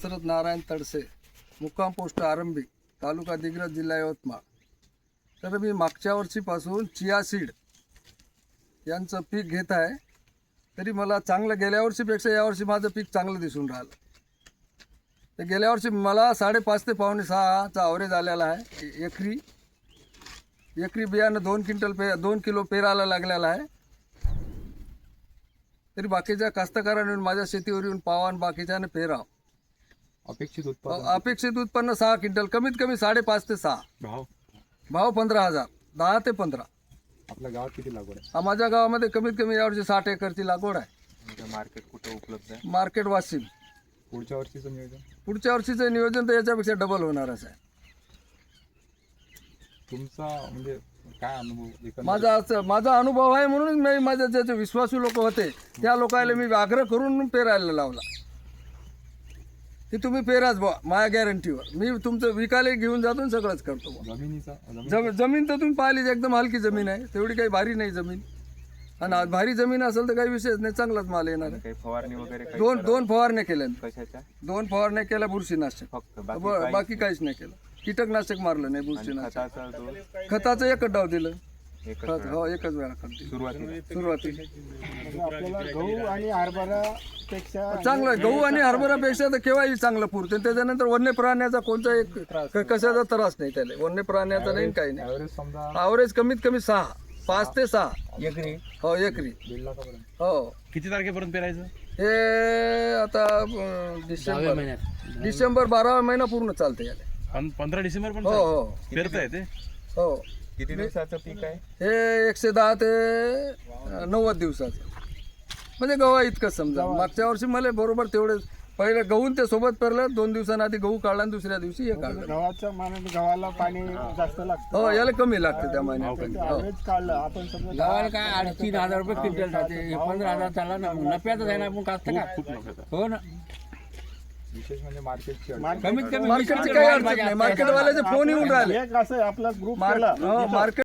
दशरथ नारायण तडसे मुक्काम पोस्ट आरंभी तालुका दिग्रज जिल्हा यवतमाळ. तर मी मागच्या वर्षीपासून चिया सीड यांचं पीक घेत आहे. तरी मला चांगलं गेल्या वर्षीपेक्षा यावर्षी माझं पीक चांगलं दिसून राहिलं. तर गेल्या वर्षी मला साडेपाच ते पावणे सहाचा ॲव्हरेज आलेला आहे एकरी. एकरी बियाणं दोन क्विंटल पे दोन किलो पेरायला लागलेला आहे. तरी बाकीच्या कास्तकारांनी माझ्या शेतीवर येऊन पावान बाकीच्यानं पेराव. अपेक्षित उत्पादन. अपेक्षित उत्पन्न सहा क्विंटल कमीत कमी साडेपाच ते सहा. भाव? भाव पंधरा हजार दहा ते पंधरा. आपल्या गावात किती लागवड आहे? हा माझ्या गावामध्ये कमीत कमी यावर्षी साठ एकरची लागवड आहे. मार्केट कुठं उपलब्ध आहे? मार्केट वाशिम. पुढच्या वर्षीचं नियोजन? पुढच्या वर्षीचं नियोजन तर याच्यापेक्षा डबल होणारच आहे. तुमचा म्हणजे काय अनुभव एकंदरीत? माझा असं माझा अनुभव आहे म्हणून मी माझ्या ज्याचे विश्वासू लोक होते त्या लोकांना मी आग्रह करून पेरायला लावला. की तुम्ही पेराच बुवा माझ्या गॅरंटीवर मी तुमचं विकायला घेऊन जातो आणि सगळंच करतो बुवा. जमिनीचा जमीन जम जमीन तर तुम्ही पाहिली एकदम हलकी जमीन आहे. तेवढी काही भारी नाही जमीन. आणि आज भारी जमीन असेल तर काही विषयच नाही चांगलाच माल येणार आहे. काही फवारणी वगैरे काही दोन दोन फवारण्या केल्या मी. कशाच्या? दोन फवारण्या केल्या बुरशीनाशक. फक्त ब- बाकी काहीच नाही केलं. कीटकनाशक मारलं नाही बुरशीनाशक. खताचा जो खताचं एकच डाव दिलं. एकच खत हो एकच वेळा खत दिलं. सुरुवातीला. सुरुवातीला. आपल्याला गहू आणि हरभरा पेक्षा चांगलं. आहे. गहू आणि हरभरापेक्षा तर केव्हाही चांगलं पुरते. त्याच्यानंतर वन्य प्राण्याचा कोणता एक क- कशाचा त्रास नाही त्याला. वन्य प्राण्याचा नाही काही नाही. ॲव्हरेज समजा ॲव्हरेज कमीत कमी सहा. पाच ते सहा. एकरी. हो एकरी. दीड लाखापर्यंत. हो. किती तारखेपर्यंत पेरायचं? हे आता अं, डिसेंबर. डिसेंबर बारावा महिना पूर्ण चालते याला. पं- पंधरा डिसेंबर पण हो हो. पेरता येते हो. किती दिवसाचं पीक आहे? हे एकशे दहा ते अं, नव्वद दिवसाचं. म्हणजे गव्हा इतकंच समजा. मागच्या वर्षी मला बरोबर तेवढे पहिले गहून ते सोबत पेरलं दोन दिवसांआधी गहू काढला आणि दुसऱ्या दिवशी हे काढलं. गव्हाच्या मानाने गव्हाला पाणी जास्त लागतं. हो याला कमी लागते त्या महिन्यात हो ॲव्हरेज काढलं आपण समजा गावाला काय अडीच तीन हजार रुपये क्विंटल राहते हे पंधरा हजार चालला ना मग नफ्यातच आहे ना आपण कास्त का? हो ना. विशेष म्हणजे मार्केटची कमीत कमी मार्केटची काही अडचण नाही. मार्केटवाल्याचे फोन येऊन राहिले. एक असं आपला ग्रुप केला. हो मार्केट